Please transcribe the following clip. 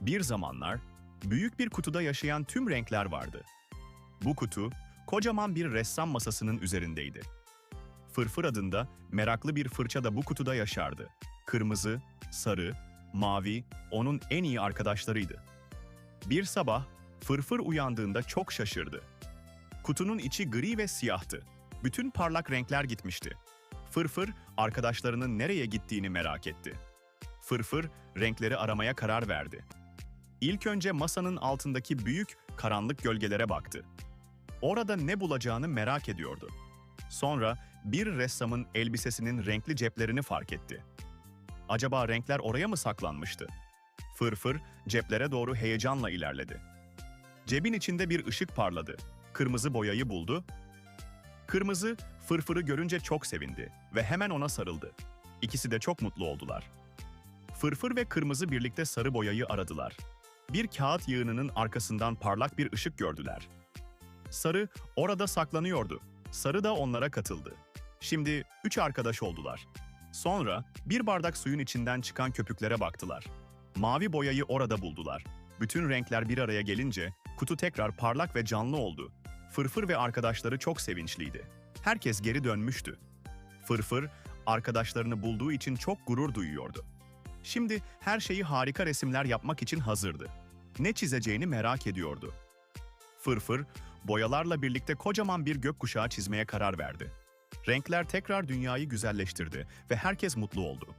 Bir zamanlar büyük bir kutuda yaşayan tüm renkler vardı. Bu kutu kocaman bir ressam masasının üzerindeydi. Fırfır adında meraklı bir fırça da bu kutuda yaşardı. Kırmızı, sarı, mavi onun en iyi arkadaşlarıydı. Bir sabah Fırfır uyandığında çok şaşırdı. Kutunun içi gri ve siyahtı. Bütün parlak renkler gitmişti. Fırfır arkadaşlarının nereye gittiğini merak etti. Fırfır renkleri aramaya karar verdi. İlk önce masanın altındaki büyük, karanlık gölgelere baktı. Orada ne bulacağını merak ediyordu. Sonra bir ressamın elbisesinin renkli ceplerini fark etti. Acaba renkler oraya mı saklanmıştı? Fırfır ceplere doğru heyecanla ilerledi. Cebin içinde bir ışık parladı. Kırmızı boyayı buldu. Kırmızı Fırfır'ı görünce çok sevindi ve hemen ona sarıldı. İkisi de çok mutlu oldular. Fırfır ve Kırmızı birlikte sarı boyayı aradılar. Bir kağıt yığınının arkasından parlak bir ışık gördüler. Sarı orada saklanıyordu. Sarı da onlara katıldı. Şimdi üç arkadaş oldular. Sonra bir bardak suyun içinden çıkan köpüklere baktılar. Mavi boyayı orada buldular. Bütün renkler bir araya gelince kutu tekrar parlak ve canlı oldu. Fırfır ve arkadaşları çok sevinçliydi. Herkes geri dönmüştü. Fırfır arkadaşlarını bulduğu için çok gurur duyuyordu. Şimdi her şeyi harika resimler yapmak için hazırdı. Ne çizeceğini merak ediyordu. Fırfır, boyalarla birlikte kocaman bir gökkuşağı çizmeye karar verdi. Renkler tekrar dünyayı güzelleştirdi ve herkes mutlu oldu.